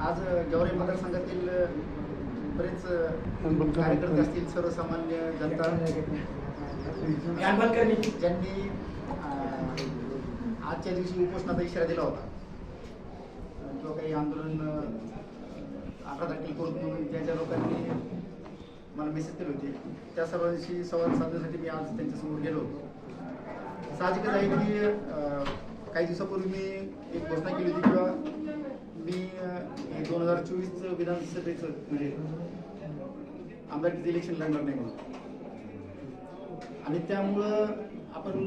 आज गेवराई मतदारसंघातील बरेच. कार्यकर्ते असतील सर्वसामान्य जनता. ज्यांनी आजच्या दिवशी उपोषणाचा इशारा दिला होता. किंवा काही आंदोलन अ, अठरा तारखेला करू म्हणून ज्या ज्या लोकांनी मला मेसेज केले होते त्या सर्वांशी संवाद साधण्यासाठी मी आज त्यांच्यासमोर गेलो होतो. साहजिकच आहे की काही दिवसापूर्वी मी एक घोषणा केली होती किंवा मी दोन हजार चोवीसचं विधानसभेचं म्हणजे आमदारकीचं इलेक्शन लढणार नाही म्हणून. आणि त्यामुळं आपण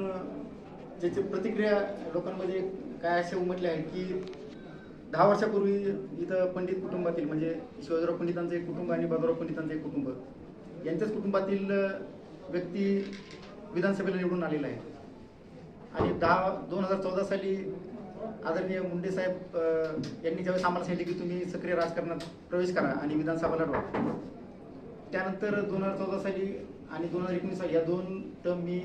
ज्याची प्रतिक्रिया लोकांमध्ये काय अशा उमटल्या आहेत की दहा वर्षापूर्वी इथं पंडित कुटुंबातील म्हणजे शिवाजीराव पंडितांचं एक कुटुंब आणि बाबुराव पंडितांचं एक कुटुंब यांच्याच कुटुंबातील व्यक्ती विधानसभेला निवडून आलेला आहे. आणि दहा दोन हजार चौदा साली आदरणीय मुंडे साहेब यांनी ज्यावेळेस आम्हाला सांगितले की तुम्ही सक्रिय राजकारणात प्रवेश करा आणि विधानसभा लढवा. त्यानंतर दोन हजार चौदा साली आणि दोन हजार एकोणीस साली या दोन टर्म मी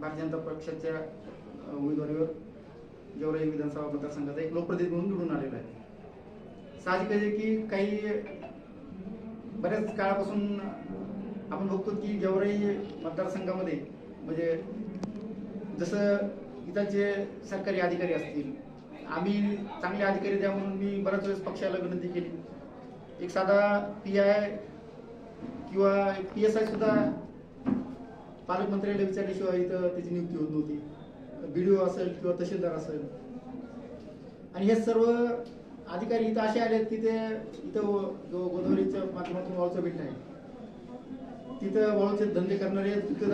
भारतीय जनता पक्षाच्या उमेदवारीवर गेवराई विधानसभा मतदारसंघाचा एक लोकप्रतिनिधी म्हणून निवडून आलेला आहे. साहजिक आहे की काही बऱ्याच काळापासून आपण बघतो की गेवराई मतदारसंघामध्ये म्हणजे जसं इथलचे सरकारी अधिकारी असतील आम्ही चांगले अधिकारी द्या म्हणून मी बऱ्याच वेळेस पक्षाला विनंती केली. एक साधा पी आय किंवा पी एस आय सुद्धा पालकमंत्र्याला विचारल्याशिवाय इथं त्याची नियुक्ती होत नव्हती. बी डी ओ असेल किंवा तहसीलदार असेल. आणि हे सर्व अधिकारी इथं असे आले की ते इथं गोदावरीच्या माध्यमातून वाळूचा बेट आहे. तिथं वाळूचे धंदे करणारे तिथं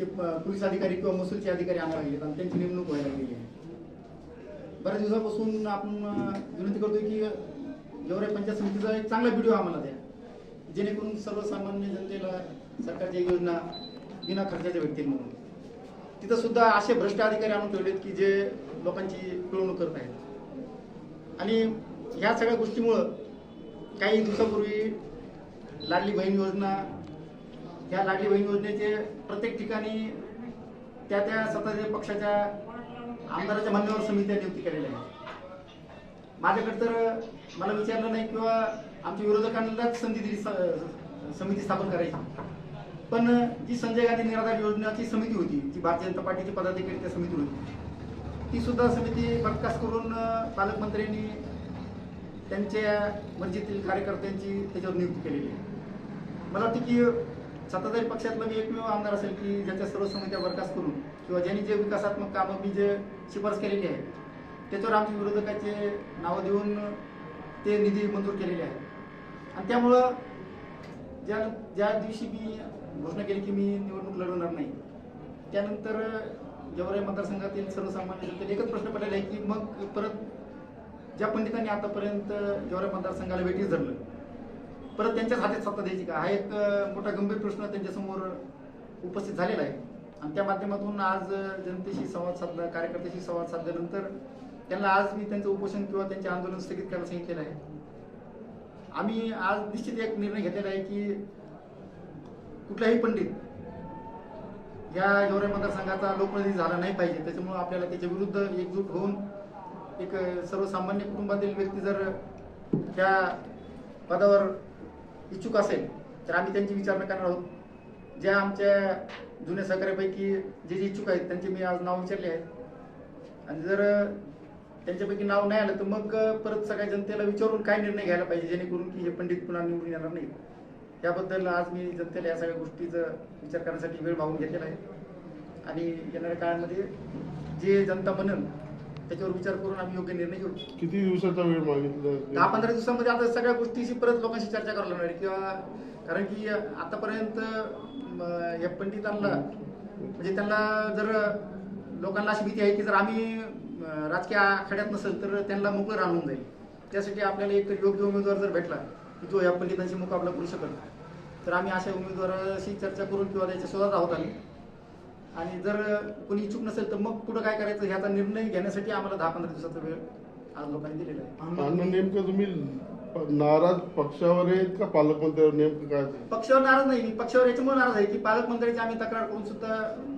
ते प- पोलीस अधिकारी किंवा महसूलचे अधिकारी आम्हाला गेलेत आणि त्यांची नेमणूक व्हायला गेली आहे. बऱ्याच दिवसापासून आपण विनंती करतोय की गेवराई पंचायत समितीचा एक चांगला व्हिडिओ आम्हाला द्या. जेणेकरून सर्वसामान्य जनतेला सरकारच्या योजना बिना खर्चाच्या भेटतील म्हणून. तिथं सुद्धा असे भ्रष्ट अधिकारी आणून ठेवलेत की जे लोकांची पिळवणूक करत आहेत. आणि ह्या सगळ्या गोष्टीमुळं काही दिवसापूर्वी लाडली बहीण योजना ह्या लाडली बहीण योजनेचे प्रत्येक ठिकाणी त्या त्या सत्ताधारी पक्षाच्या आमदाराच्या म्हणण्यावर समित्या नियुक्ती केलेल्या आहेत. माझ्याकडे तर मला विचारलं नाही किंवा आमच्या विरोधकांनाच संधी दिली स- समिती स्थापन करायची. पण जी संजय गांधी निराधार योजनाची समिती होती जी भारतीय जनता पार्टीची पदाधिकारी त्या समिती होती ती सुद्धा समिती बरखास्त करून पालकमंत्र्यांनी त्यांच्या मर्जीतील कार्यकर्त्यांची त्याच्यावर नियुक्ती केलेली आहे. मला वाटतं की सत्ताधारी पक्षातला मी एकमेव आमदार असेल की ज्याच्या सर्व समित्या बरखास्त करून किंवा ज्यांनी जे विकासात्मक कामं मी जे शिफारस केलेली आहे त्याच्यावर आमच्या विरोधकाचे नावं देऊन ते निधी मंजूर केलेले आहे आणि त्यामुळं ज्या ज्या दिवशी मी घोषणा केली की मी निवडणूक लढवणार नाही त्यानंतर गेवराई मतदारसंघातील सर्वसामान्य जनतेला एकच प्रश्न पडलेला आहे की मग परत ज्या पंडितांनी आतापर्यंत गेवराई मतदारसंघाला भेटीस धरलं परत त्यांच्याच हातात सत्ता द्यायची का? हा एक मोठा गंभीर प्रश्न त्यांच्यासमोर उपस्थित झालेला आहे. आणि त्या माध्यमातून आज जनतेशी संवाद साधला कार्यकर्त्याशी संवाद साधल्यानंतर त्यांना आज मी त्यांचं उपोषण किंवा त्यांचे आंदोलन स्थगित करायला सांगितलेलं आहे. आम्ही आज निश्चित एक निर्णय घेतलेला आहे की कुठलाही पंडित या गेवराई मतदारसंघाचा लोकप्रतिनिधी झाला नाही पाहिजे. त्याच्यामुळे आपल्याला त्याच्या विरुद्ध एकजूट होऊन एक सर्वसामान्य कुटुंबातील व्यक्ती जर त्या पदावर इच्छुक असेल तर आम्ही त्यांची विचारणा करणार आहोत. ज्या आमच्या जुन्या सहकार्यापैकी जे जे इच्छुक आहेत त्यांचे मी आज नाव विचारले आहेत. आणि जर त्यांच्यापैकी नाव नाही आलं तर मग परत सगळ्या जनतेला विचारून काय निर्णय घ्यायला पाहिजे जेणेकरून की हे पंडित पुन्हा निवडून येणार नाहीत. त्याबद्दल आज मी जनतेला या सगळ्या गोष्टीचा विचार करण्यासाठी वेळ मागून घेतलेला आहे. आणि येणाऱ्या काळामध्ये जे जनता म्हणून त्याच्यावर विचार करून आम्ही योग्य निर्णय घेऊ. किती दिवसाचा वेळ मागितला? दहा पंधरा दिवसामध्ये आता सगळ्या गोष्टीशी परत लोकांशी चर्चा करायला लागणार किंवा कारण की आतापर्यंत या पंडितांना म्हणजे त्यांना जर लोकांना अशी भीती आहे की जर आम्ही राजकीय आखाड्यात नसेल तर त्यांना मोकळं राहून जाईल. त्यासाठी आपल्याला एक योग्य उमेदवार जर भेटला की जो या पंडितांशी मुकाबला करू शकल तर आम्ही अशा उमेदवाराशी चर्चा करून किंवा त्याच्या शोधात आहोत आम्ही. आणि जर कोणी इच्छुक नसेल तर मग पुढे काय करायचं ह्याचा निर्णय घेण्यासाठी आम्हाला दहा पंधरा दिवसाचा वेळ आज लोकांनी दिलेला आहे. नेमकं तुम्ही नाराज पक्षावर आहेत का पालकमंत्र्यावर नेमकं काय पक्षावर नाराज नाही मी पक्षावर याच्यामुळे नाराज आहे की पालकमंत्र्याची आम्ही तक्रार करून सुद्धा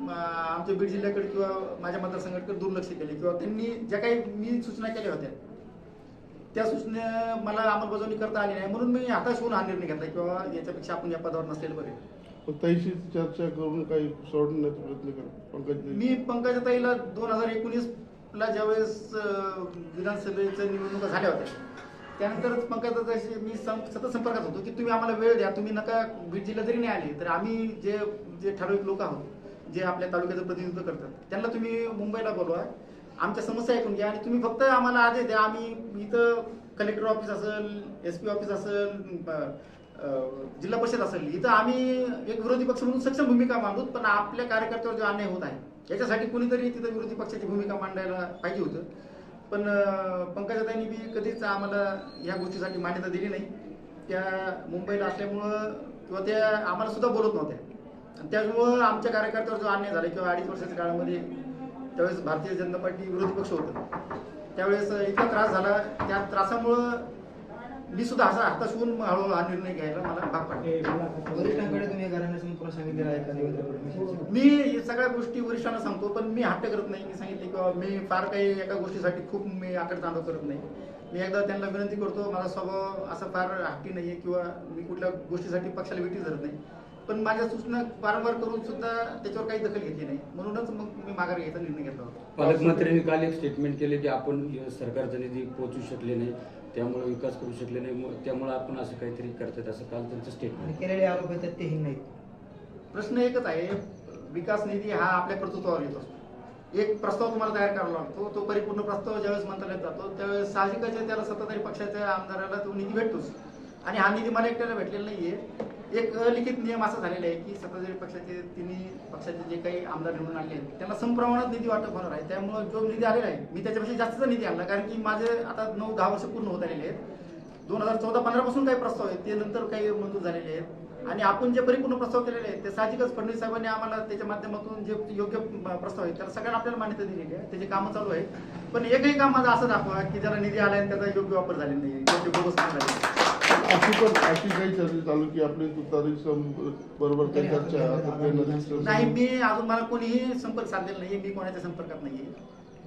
आमच्या बीड जिल्ह्याकडे किंवा माझ्या मतदारसंघाकडे दुर्लक्ष केले किंवा त्यांनी ज्या काही मी सूचना केल्या होत्या त्या सूचना मला अंमलबजावणी करता आली नाही. म्हणून मी हाताश होऊन हा निर्णय घेतला किंवा याच्यापेक्षा आपण या पदावर नसलेलं बरे. ताईशी चर्चा करून काही सोडण्याचा प्रयत्न करा पंकज मी पंकजा ताईला दोन हजार एकोणीस ला ज्यावेळेस अं, विधानसभेच्या निवडणुका झाल्या होत्या त्यानंतरच पंकजा मी सं- सतत संपर्कात होतो की तुम्ही आम्हाला वेळ द्या तुम्ही नका बीड जिल्हा जरी नाही आले तर आम्ही जे जे ठराविक लोक आहोत जे आपल्या तालुक्याचं प्रतिनिधित्व करतात त्यांना तुम्ही मुंबईला बोलवा आमच्या समस्या ऐकून घ्या आणि तुम्ही फक्त आम्हाला आदेश द्या. आम्ही इथं कलेक्टर ऑफिस असेल एस पी ऑफिस असेल जिल्हा परिषद असेल. इथं आम्ही एक विरोधी पक्ष म्हणून सक्षम भूमिका मांडू पण आपल्या कार्यकर्त्यावर जो अन्याय होत आहे याच्यासाठी कुणीतरी तिथं विरोधी पक्षाची भूमिका मांडायला पाहिजे होतं. पण पंकजाताईंनी बी कधीच आम्हाला या गोष्टीसाठी मान्यता दिली नाही. त्या मुंबईला असल्यामुळं किंवा त्या आम्हाला सुद्धा बोलत नव्हत्या. आणि त्यामुळं आमच्या कार्यकर्त्यावर जो अन्याय झाला किंवा अडीच वर्षाच्या काळामध्ये त्यावेळेस भारतीय जनता पार्टी विरोधी पक्ष होतं. त्यावेळेस इतका त्रास झाला. त्या त्रासामुळं मी सुद्धा असा हाताश होऊन हळूहळू हा निर्णय घ्यायला मला भाग पडला. वरिष्ठांकडे तुम्ही सांगितलेलं आहे का? देवेंद्र मी या सगळ्या गोष्टी वरिष्ठांना सांगतो पण मी हट्ट करत नाही. मी सांगितले किंवा मी फार काही एका गोष्टीसाठी खूप मी आकड तांडव करत नाही. मी एकदा त्यांना विनंती करतो माझा स्वभाव असा फार हट्टी नाहीये किंवा मी कुठल्या गोष्टीसाठी पक्षाला विटी धरत नाही. पण माझ्या सूचना वारंवार करून सुद्धा त्याच्यावर काही दखल घेतली नाही. म्हणूनच मग मी माघार घ्यायचा निर्णय घेतला होता. पालकमंत्र्यांनी काल एक स्टेटमेंट केले की आपण सरकारचा निधी पोहोचू शकले नाही. त्यामुळे विकास करू शकले नाही. मग त्यामुळे आपण असं काहीतरी करतात असं काल त्यांचं स्टेटमेंट केलेले आरोप आहेत तेही नाहीत. प्रश्न एकच आहे विकास निधी हा आपल्या कर्तृत्वावर येत असतो. एक प्रस्ताव तुम्हाला तयार करावा लागतो तो परिपूर्ण प्रस्ताव ज्यावेळेस मंत्रालयात जातो त्यावेळेस साहजिकच आहे त्याला सत्ताधारी पक्षाच्या आमदाराला तो निधी भेटतोच. आणि हा निधी मला एकट्याला भेटलेला नाहीये. एक लिखित नियम असा झालेला आहे की सत्ताधारी पक्षाचे तिन्ही पक्षाचे जे काही आमदार निवडून आले आहेत त्यांना संप्रमाणात निधी वाटप होणार आहे. त्यामुळे जो निधी आलेला आहे मी त्याच्यापेक्षा जास्तचा निधी आणला कारण की माझे आता नऊ दहा वर्ष पूर्ण होत आलेले आहेत. दोन हजार चौदा पंधरा पासून काही प्रस्ताव आहेत ते नंतर काही मंजूर झालेले आहेत. आणि आपण जे परिपूर्ण प्रस्ताव केलेले आहेत ते साहजिकच फडणवीस साहेबांनी आम्हाला त्याच्या माध्यमातून जे योग्य प्रस्ताव आहेत त्याला सगळ्यांना आपल्याला मान्यता दिलेली आहे. त्याचे कामं चालू आहे पण एकही काम माझं असं दाखवा की ज्याला निधी आला आणि त्याचा योग्य वापर झालेला नाही योग्य बोगस काम अशी पण अशी काही चर्चा चालू की आपली तुतारी बरोबर काही चर्चा आता काही नाही मी अजून मला कोणीही संपर्क साधलेला नाही मी कोणाच्या संपर्कात नाहीये.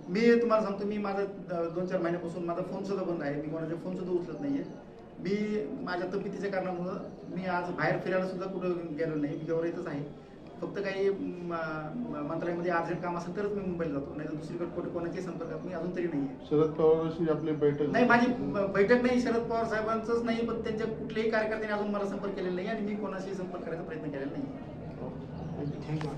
मी तुम्हाला सांगतो मी माझा दोन चार महिन्यापासून माझा फोन सुद्धा बंद आहे मी कोणाचे फोन सुद्धा उचलत नाहीये. मी माझ्या तब्येतीच्या कारणामुळं मी आज बाहेर फिरायला सुद्धा कुठं गेलो नाही मी जवळ येतच आहे. फक्त काही मंत्रालयामध्ये अर्जंट काम असेल तरच मी मुंबईला जातो. नाही तर दुसरीकडे कुठे कोणाच्याही संपर्कात मी अजून तरी नाहीये. शरद पवारांशी आपली बैठक नाही माझी बैठक नाही शरद पवार साहेबांचंच नाही पण त्यांच्या कुठल्याही कार्यकर्त्यांनी अजून मला संपर्क केलेला नाही आणि मी कोणाशी संपर्क करायचा प्रयत्न केलेला नाही थँक्यू.